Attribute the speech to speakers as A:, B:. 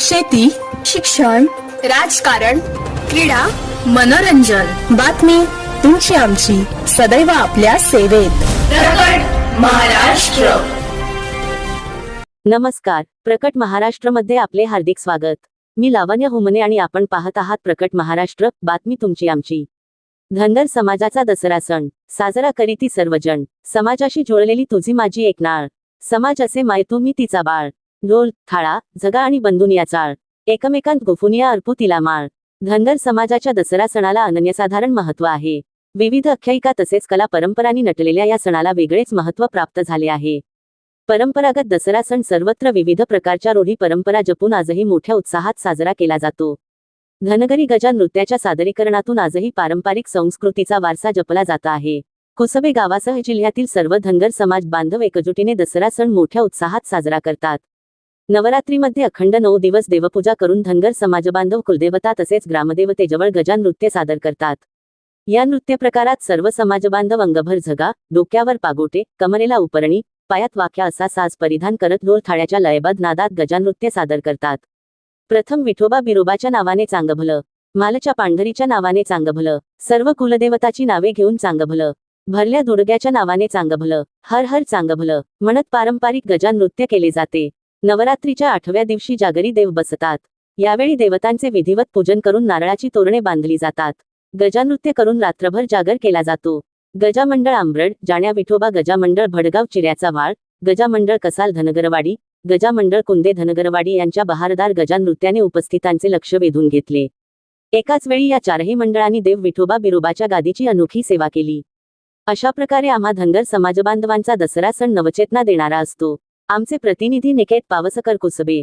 A: शेती शिक्षण राजकारण क्रीडा मनोरंजन. बातमी तुमची आमची. सदैव आपल्या सेवेत. महाराष्ट्र.
B: नमस्कार. प्रकट महाराष्ट्रमध्ये आपले हार्दिक स्वागत. मी लावण्य हुमने आणि आपण पाहत आहात प्रकट महाराष्ट्र. बातमी तुमची आमची. धनगर समाजाचा दसरा सण. साजरा करीती सर्वजण. समाजाशी जुळलेली तुझी माझी एक नाळ. समाज असे माय मी तिचा बाळ. ढोल थाळा झगा आणि बंधुनिया चाळ. एकमेकांत गोफुनिया अर्पू तिला माळ. धनगर समाजाच्या दसरा सणाला अनन्यसाधारण महत्त्व आहे. विविध आख्यायिका तसेच कला परंपरांनी नटलेल्या या सणाला वेगळेच महत्त्व प्राप्त झाले आहे. परंपरागत दसरा सण सर्वत्र विविध प्रकारच्या रूढी परंपरा जपून आजही मोठ्या उत्साहात साजरा केला जातो. धनगरी गजा नृत्याच्या सादरीकरणातून आजही पारंपरिक संस्कृतीचा वारसा जपला जात आहे. कुसबे गावासह जिल्ह्यातील सर्व धनगर समाज बांधव एकजुटीने दसरा सण मोठ्या उत्साहात साजरा करतात. नवरात्रीमध्ये अखंड नऊ दिवस देवपूजा करून धनगर समाजबांधव कुलदेवता तसेच ग्रामदेवतेजवळ गजा नृत्य सादर करतात. या नृत्य प्रकारात सर्व समाजबांधव अंगभर झगा डोक्यावर पागोटे कमरेला उपरणी पायात वाक्या असा साज परिधान करत ढोल थाळ्याच्या लयबद्ध नादात गजानृत्य सादर करतात. प्रथम विठोबा बिरोबाच्या नावाने चांगभलं मालच्या पांढरीच्या नावाने चांगभलं सर्व कुलदेवताची नावे घेऊन चांगभलं भरल्या दुर्ग्याच्या नावाने चांगभलं हर हर चांगभलं म्हणत पारंपरिक गजा नृत्य केले जाते. नवरात्रीच्या आठव्या दिवशी जागरी देव बसतात. यावेळी देवतांचे विधिवत पूजन करून नारळाची तोरणे बांधली जातात. गजानृत्य करून रात्रभर जागर केला जातो. गजामंडळ आंबरड जाण्या विठोबा गजामंडळ भडगाव चिऱ्याचा वाळ गजामंडळ कसाल धनगरवाडी गजामंडळ कुंदे धनगरवाडी यांच्या बहारदार गजानृत्याने उपस्थितांचे लक्ष वेधून घेतले. एकाच वेळी या चारही मंडळांनी देव विठोबा बिरोबाच्या गादीची अनोखी सेवा केली. अशा प्रकारे आम्हा धनगर समाजबांधवांचा दसरा सण नवचेतना देणारा असतो. आमचे प्रतिनिधी निकेत पावसकर कुसबे.